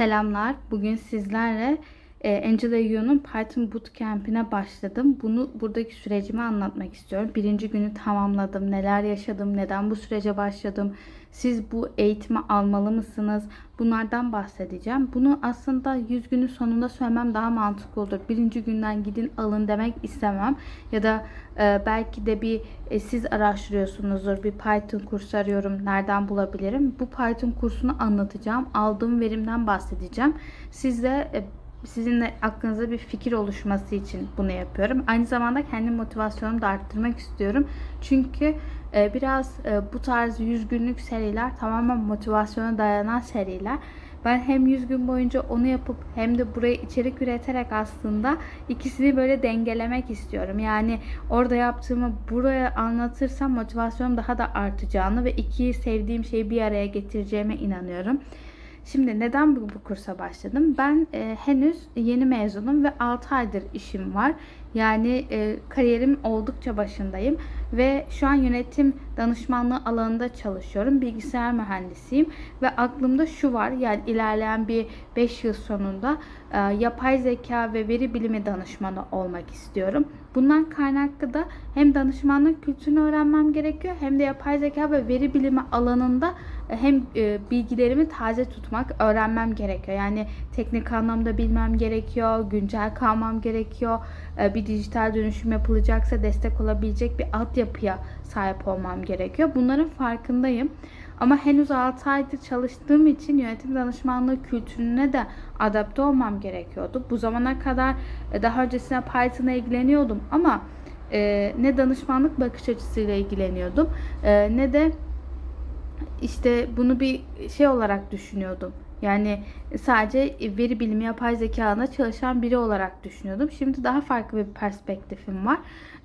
Selamlar. Bugün sizlerle Angela Yu'nun Python Bootcamp'ine başladım. Bunu buradaki sürecimi anlatmak istiyorum. Birinci günü tamamladım. Neler yaşadım, neden bu sürece başladım. Siz bu eğitimi almalı mısınız? Bunlardan bahsedeceğim. Bunu aslında 100 günün sonunda söylemem daha mantıklı olur. Birinci günden gidin alın demek istemem. Ya da e, belki de bir e, siz araştırıyorsunuzdur. Bir Python kursu arıyorum. Nereden bulabilirim? Bu Python kursunu anlatacağım. Aldığım verimden bahsedeceğim. Siz de e, sizin de aklınıza bir fikir oluşması için bunu yapıyorum. Aynı zamanda kendi motivasyonumu da arttırmak istiyorum. Çünkü e, biraz e, bu tarz 100 günlük seriler tamamen motivasyona dayanan seriler. Ben hem 100 gün boyunca onu yapıp hem de buraya içerik üreterek aslında ikisini böyle dengelemek istiyorum. Yani orada yaptığımı buraya anlatırsam motivasyonum daha da artacağını ve iki sevdiğim şeyi bir araya getireceğime inanıyorum. Şimdi neden bu, bu kursa başladım? Ben e, henüz yeni mezunum ve 6 aydır işim var. Yani e, kariyerim oldukça başındayım ve şu an yönetim danışmanlığı alanında çalışıyorum. Bilgisayar mühendisiyim ve aklımda şu var yani ilerleyen bir 5 yıl sonunda e, yapay zeka ve veri bilimi danışmanı olmak istiyorum. Bundan kaynaklı da hem danışmanlık kültürünü öğrenmem gerekiyor hem de yapay zeka ve veri bilimi alanında e, hem e, bilgilerimi taze tutmak, öğrenmem gerekiyor. Yani teknik anlamda bilmem gerekiyor, güncel kalmam gerekiyor. E, bir dijital dönüşüm yapılacaksa destek olabilecek bir altyapıya sahip olmam gerekiyor. Bunların farkındayım. Ama henüz 6 aydır çalıştığım için yönetim danışmanlığı kültürüne de adapte olmam gerekiyordu. Bu zamana kadar daha öncesine Python'a ilgileniyordum ama e, ne danışmanlık bakış açısıyla ilgileniyordum e, ne de işte bunu bir şey olarak düşünüyordum. Yani sadece veri bilimi, yapay zeka alanında çalışan biri olarak düşünüyordum. Şimdi daha farklı bir perspektifim var.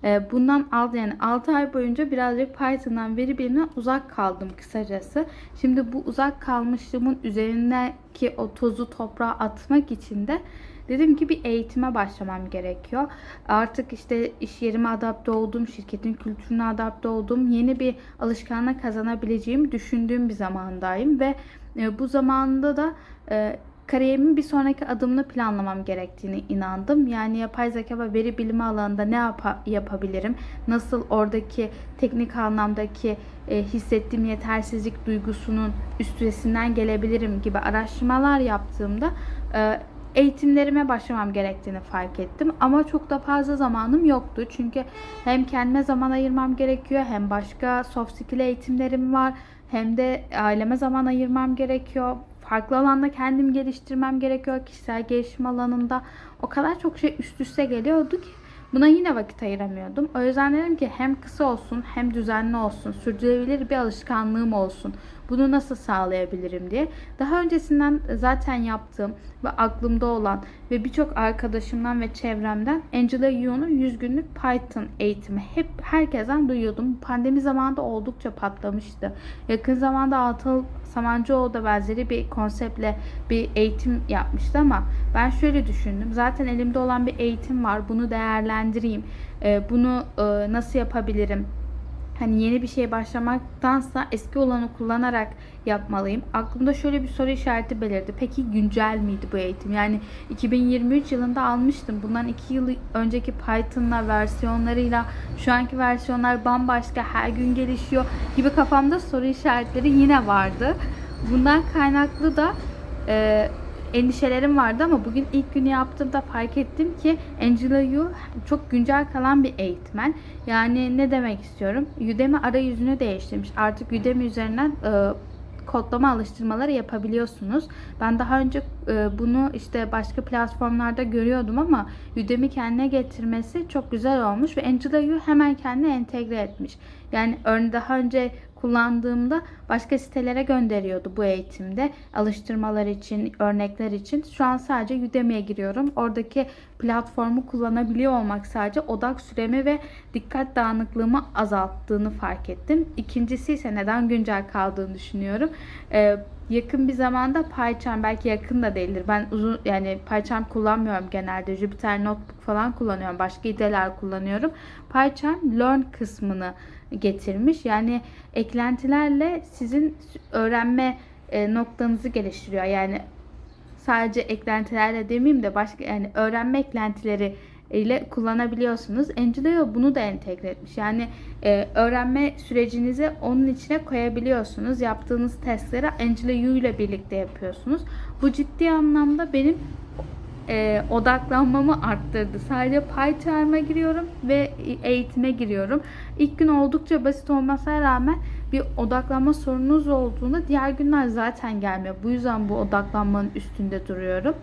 Ee, bundan aldı yani 6 ay boyunca birazcık Python'dan veri bilimine uzak kaldım kısacası. Şimdi bu uzak kalmışlığımın üzerindeki o tozu toprağa atmak için de Dedim ki bir eğitime başlamam gerekiyor. Artık işte iş yerime adapte oldum, şirketin kültürüne adapte oldum. Yeni bir alışkanlık kazanabileceğimi düşündüğüm bir zamandayım ve e, bu zamanda da e, kariyerimin bir sonraki adımını planlamam gerektiğini inandım. Yani yapay zeka ve veri bilimi alanında ne yap- yapabilirim? Nasıl oradaki teknik anlamdaki e, hissettiğim yetersizlik duygusunun üstesinden gelebilirim gibi araştırmalar yaptığımda e, eğitimlerime başlamam gerektiğini fark ettim. Ama çok da fazla zamanım yoktu. Çünkü hem kendime zaman ayırmam gerekiyor hem başka soft skill eğitimlerim var. Hem de aileme zaman ayırmam gerekiyor. Farklı alanda kendimi geliştirmem gerekiyor. Kişisel gelişim alanında o kadar çok şey üst üste geliyordu ki Buna yine vakit ayıramıyordum. O yüzden dedim ki hem kısa olsun hem düzenli olsun, sürdürülebilir bir alışkanlığım olsun. Bunu nasıl sağlayabilirim diye. Daha öncesinden zaten yaptığım ve aklımda olan ve birçok arkadaşımdan ve çevremden Angela Yu'nun 100 günlük Python eğitimi hep herkesten duyuyordum. Pandemi zamanında oldukça patlamıştı. Yakın zamanda Atıl Samancıoğlu da benzeri bir konseptle bir eğitim yapmıştı ama ben şöyle düşündüm. Zaten elimde olan bir eğitim var. Bunu değerlendireyim. Ee, bunu e, nasıl yapabilirim? Hani yeni bir şey başlamaktansa eski olanı kullanarak yapmalıyım. Aklımda şöyle bir soru işareti belirdi. Peki güncel miydi bu eğitim? Yani 2023 yılında almıştım. Bundan 2 yıl önceki Python'la versiyonlarıyla şu anki versiyonlar bambaşka her gün gelişiyor gibi kafamda soru işaretleri yine vardı. Bundan kaynaklı da e, endişelerim vardı ama bugün ilk günü yaptığımda fark ettim ki Angela Yu çok güncel kalan bir eğitmen. Yani ne demek istiyorum? Udemy arayüzünü değiştirmiş. Artık Udemy üzerinden e, kodlama alıştırmaları yapabiliyorsunuz. Ben daha önce e, bunu işte başka platformlarda görüyordum ama Udemy kendine getirmesi çok güzel olmuş ve Angela Yu hemen kendine entegre etmiş. Yani örneğin daha önce kullandığımda başka sitelere gönderiyordu bu eğitimde. Alıştırmalar için, örnekler için. Şu an sadece Udemy'ye giriyorum. Oradaki platformu kullanabiliyor olmak sadece odak süremi ve dikkat dağınıklığımı azalttığını fark ettim. İkincisi ise neden güncel kaldığını düşünüyorum. Ee, yakın bir zamanda PyCharm belki yakın da değildir. Ben uzun yani PyCharm kullanmıyorum genelde. Jupyter Notebook falan kullanıyorum. Başka IDE'ler kullanıyorum. PyCharm Learn kısmını getirmiş. Yani eklentilerle sizin öğrenme e, noktanızı geliştiriyor. Yani sadece eklentilerle demeyeyim de başka yani öğrenme eklentileri ile kullanabiliyorsunuz. Angelio bunu da entegre etmiş. Yani e, öğrenme sürecinizi onun içine koyabiliyorsunuz. Yaptığınız testleri Angelio ile birlikte yapıyorsunuz. Bu ciddi anlamda benim e, odaklanmamı arttırdı. Sadece PyCharm'a giriyorum ve eğitime giriyorum. İlk gün oldukça basit olmasına rağmen bir odaklanma sorununuz olduğunda diğer günler zaten gelmiyor. Bu yüzden bu odaklanmanın üstünde duruyorum.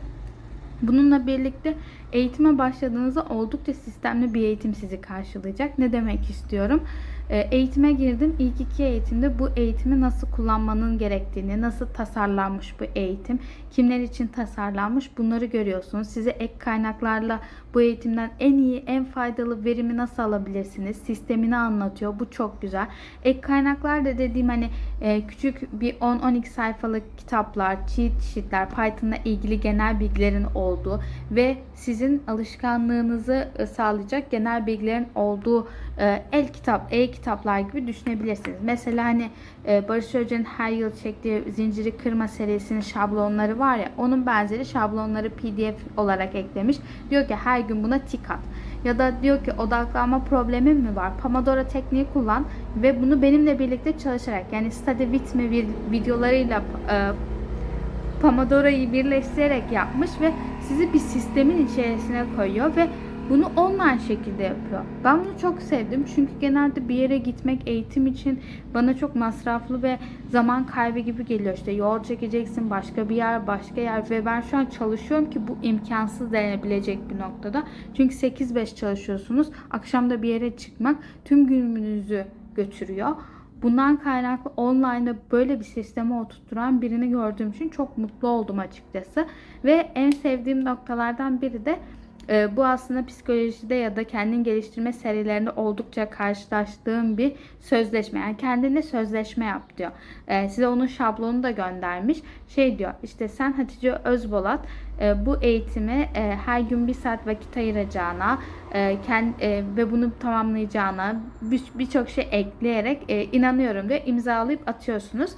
Bununla birlikte eğitime başladığınızda oldukça sistemli bir eğitim sizi karşılayacak. Ne demek istiyorum? E, eğitime girdim. İlk iki eğitimde bu eğitimi nasıl kullanmanın gerektiğini, nasıl tasarlanmış bu eğitim, kimler için tasarlanmış bunları görüyorsunuz. Size ek kaynaklarla bu eğitimden en iyi, en faydalı verimi nasıl alabilirsiniz? Sistemini anlatıyor. Bu çok güzel. Ek kaynaklar da dediğim hani e, küçük bir 10-12 sayfalık kitaplar, cheat sheetler, Python'la ilgili genel bilgilerin olduğu ve sizin alışkanlığınızı e, sağlayacak genel bilgilerin olduğu e, el kitap, e-kitaplar gibi düşünebilirsiniz. Mesela hani e, Barış Hoca'nın her yıl çektiği zinciri kırma serisinin şablonları var ya onun benzeri şablonları pdf olarak eklemiş. Diyor ki her gün buna tik at. Ya da diyor ki odaklanma problemim mi var? Pomodoro tekniği kullan ve bunu benimle birlikte çalışarak yani study with me videolarıyla e, Pomodoro'yu birleştirerek yapmış ve sizi bir sistemin içerisine koyuyor ve bunu online şekilde yapıyor. Ben bunu çok sevdim çünkü genelde bir yere gitmek eğitim için bana çok masraflı ve zaman kaybı gibi geliyor. İşte yol çekeceksin başka bir yer başka yer ve ben şu an çalışıyorum ki bu imkansız denebilecek bir noktada. Çünkü 8-5 çalışıyorsunuz. Akşamda bir yere çıkmak tüm gününüzü götürüyor. Bundan kaynaklı online'da böyle bir sisteme oturtturan birini gördüğüm için çok mutlu oldum açıkçası. Ve en sevdiğim noktalardan biri de bu aslında psikolojide ya da kendin geliştirme serilerinde oldukça karşılaştığım bir sözleşme. Yani kendine sözleşme yap diyor. E, size onun şablonunu da göndermiş. Şey diyor işte sen Hatice Özbolat e, bu eğitimi e, her gün bir saat vakit ayıracağına e, ve bunu tamamlayacağına birçok bir şey ekleyerek inanıyorum diyor. imzalayıp atıyorsunuz.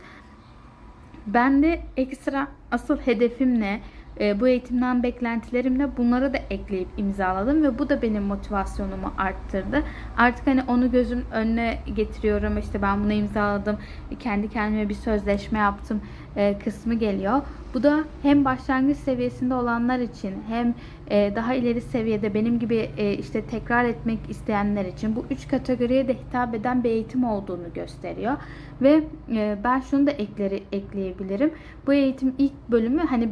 Ben de ekstra asıl hedefim ne? E, bu eğitimden beklentilerimle bunları da ekleyip imzaladım ve bu da benim motivasyonumu arttırdı. Artık hani onu gözüm önüne getiriyorum. İşte ben bunu imzaladım. Kendi kendime bir sözleşme yaptım e, kısmı geliyor. Bu da hem başlangıç seviyesinde olanlar için hem e, daha ileri seviyede benim gibi e, işte tekrar etmek isteyenler için bu üç kategoriye de hitap eden bir eğitim olduğunu gösteriyor. Ve ben şunu da ekleri ekleyebilirim. Bu eğitim ilk bölümü hani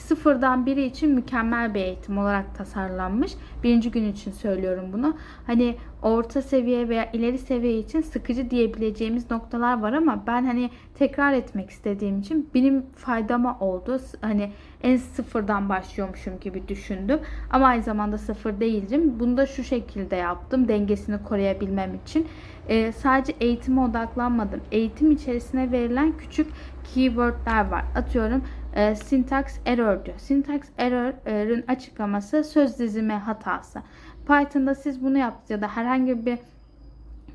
sıfırdan biri için mükemmel bir eğitim olarak tasarlanmış. Birinci gün için söylüyorum bunu. Hani orta seviye veya ileri seviye için sıkıcı diyebileceğimiz noktalar var ama ben hani tekrar etmek istediğim için benim faydama oldu. Hani en sıfırdan başlıyormuşum gibi düşündüm. Ama aynı zamanda sıfır değildim. Bunu da şu şekilde yaptım dengesini koruyabilmem için. Ee, sadece eğitime odaklanmadım. Eğitim içerisine verilen küçük keywordler var. Atıyorum e, syntax error diyor. Syntax error'ın açıklaması söz dizimi hatası. Python'da siz bunu yaptınız ya da herhangi bir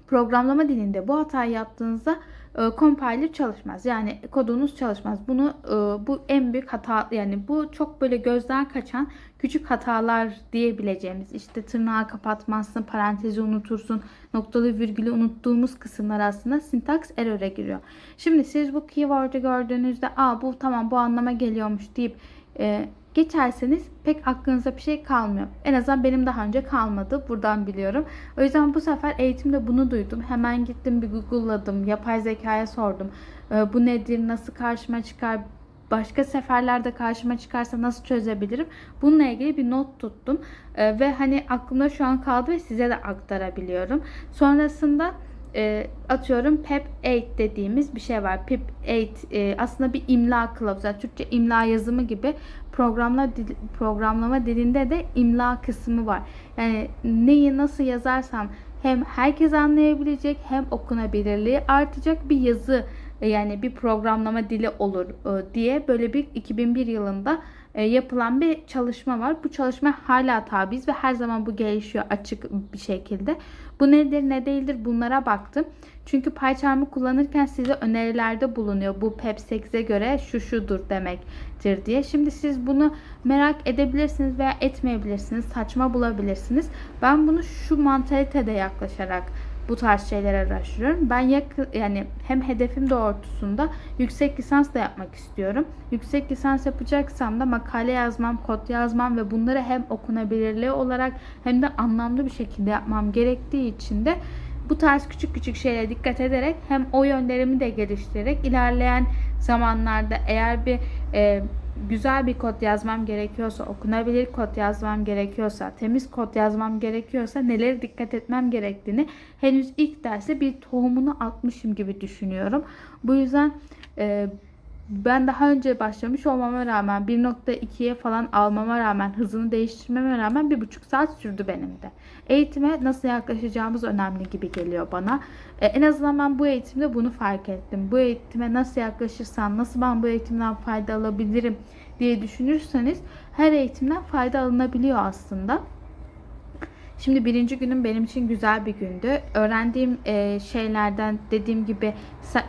programlama dilinde bu hatayı yaptığınızda e, compiler çalışmaz. Yani kodunuz çalışmaz. Bunu e, bu en büyük hata yani bu çok böyle gözden kaçan küçük hatalar diyebileceğimiz işte tırnağı kapatmazsın, parantezi unutursun, noktalı virgülü unuttuğumuz kısımlar aslında syntax error'e giriyor. Şimdi siz bu keyword'ü gördüğünüzde aa bu tamam bu anlama geliyormuş deyip e, geçerseniz pek aklınıza bir şey kalmıyor. En azından benim daha önce kalmadı. Buradan biliyorum. O yüzden bu sefer eğitimde bunu duydum. Hemen gittim bir Google'ladım. Yapay zekaya sordum. E, bu nedir? Nasıl karşıma çıkar? başka seferlerde karşıma çıkarsa nasıl çözebilirim? Bununla ilgili bir not tuttum. E, ve hani aklımda şu an kaldı ve size de aktarabiliyorum. Sonrasında e, atıyorum PEP 8 dediğimiz bir şey var. PEP 8 e, aslında bir imla kılavuzu. Türkçe imla yazımı gibi programla programlama dilinde de imla kısmı var. Yani neyi nasıl yazarsam hem herkes anlayabilecek hem okunabilirliği artacak bir yazı e, yani bir programlama dili olur diye böyle bir 2001 yılında yapılan bir çalışma var. Bu çalışma hala tabiz ve her zaman bu gelişiyor açık bir şekilde. Bu nedir ne değildir bunlara baktım. Çünkü PyCharm'ı kullanırken size önerilerde bulunuyor. Bu PEP 8'e göre şu şudur demektir diye. Şimdi siz bunu merak edebilirsiniz veya etmeyebilirsiniz. Saçma bulabilirsiniz. Ben bunu şu mantalitede yaklaşarak bu tarz şeyler araştırıyorum. Ben yakın yani hem hedefim doğrultusunda yüksek lisans da yapmak istiyorum. Yüksek lisans yapacaksam da makale yazmam, kod yazmam ve bunları hem okunabilirliği olarak hem de anlamlı bir şekilde yapmam gerektiği için de bu tarz küçük küçük şeylere dikkat ederek hem o yönlerimi de geliştirerek ilerleyen zamanlarda eğer bir e, güzel bir kod yazmam gerekiyorsa, okunabilir kod yazmam gerekiyorsa, temiz kod yazmam gerekiyorsa nelere dikkat etmem gerektiğini henüz ilk derste bir tohumunu atmışım gibi düşünüyorum. Bu yüzden e, ben daha önce başlamış olmama rağmen 1.2'ye falan almama rağmen hızını değiştirmeme rağmen bir buçuk saat sürdü benim de. Eğitime nasıl yaklaşacağımız önemli gibi geliyor bana. E, en azından ben bu eğitimde bunu fark ettim. Bu eğitime nasıl yaklaşırsam, nasıl ben bu eğitimden fayda alabilirim diye düşünürseniz her eğitimden fayda alınabiliyor aslında. Şimdi birinci günüm benim için güzel bir gündü. Öğrendiğim e, şeylerden dediğim gibi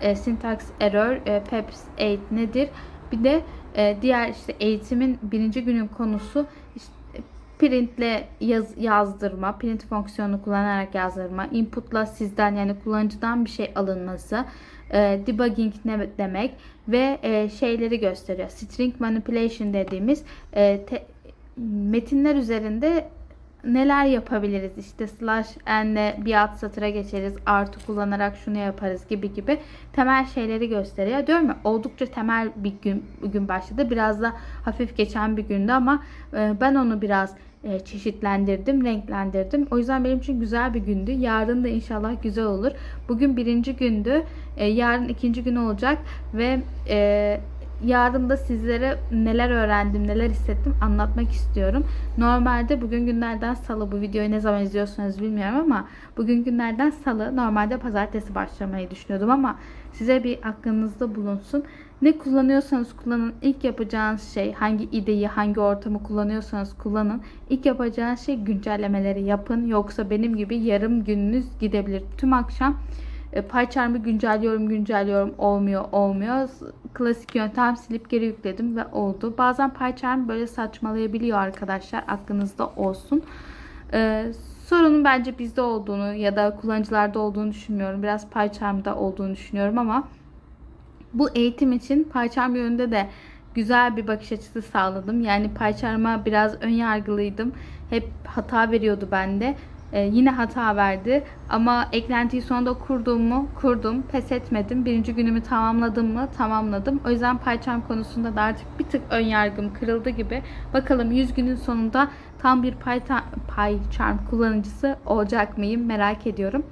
e, syntax error, e, PEPS 8 nedir? Bir de e, diğer işte eğitimin birinci günün konusu işte printle yaz, yazdırma, print fonksiyonunu kullanarak yazdırma, inputla sizden yani kullanıcıdan bir şey alınması, e, debugging ne demek ve e, şeyleri gösteriyor. String manipulation dediğimiz e, te, metinler üzerinde neler yapabiliriz? İşte slash n'le bir alt satıra geçeriz. Artı kullanarak şunu yaparız gibi gibi temel şeyleri gösteriyor. Diyorum ya oldukça temel bir gün bugün başladı. Biraz da hafif geçen bir gündü ama e, ben onu biraz e, çeşitlendirdim, renklendirdim. O yüzden benim için güzel bir gündü. Yarın da inşallah güzel olur. Bugün birinci gündü. E, yarın ikinci gün olacak ve yarın da sizlere neler öğrendim, neler hissettim anlatmak istiyorum. Normalde bugün günlerden salı bu videoyu ne zaman izliyorsanız bilmiyorum ama bugün günlerden salı normalde pazartesi başlamayı düşünüyordum ama size bir aklınızda bulunsun. Ne kullanıyorsanız kullanın. İlk yapacağınız şey hangi ideyi, hangi ortamı kullanıyorsanız kullanın. İlk yapacağınız şey güncellemeleri yapın. Yoksa benim gibi yarım gününüz gidebilir. Tüm akşam e, PyCharm'ı güncelliyorum, güncelliyorum. Olmuyor, olmuyor. Klasik yöntem silip geri yükledim ve oldu. Bazen PyCharm böyle saçmalayabiliyor arkadaşlar. Aklınızda olsun. Ee, sorunun bence bizde olduğunu ya da kullanıcılarda olduğunu düşünmüyorum. Biraz PyCharm'da olduğunu düşünüyorum ama bu eğitim için PyCharm yönünde de güzel bir bakış açısı sağladım. Yani PyCharm'a biraz ön yargılıydım. Hep hata veriyordu bende. Ee, yine hata verdi. Ama eklentiyi sonunda kurduğum mu? Kurdum. Pes etmedim. Birinci günümü tamamladım mı? Tamamladım. O yüzden PyCharm konusunda da artık bir tık ön yargım kırıldı gibi. Bakalım 100 günün sonunda tam bir PyCharm kullanıcısı olacak mıyım? Merak ediyorum.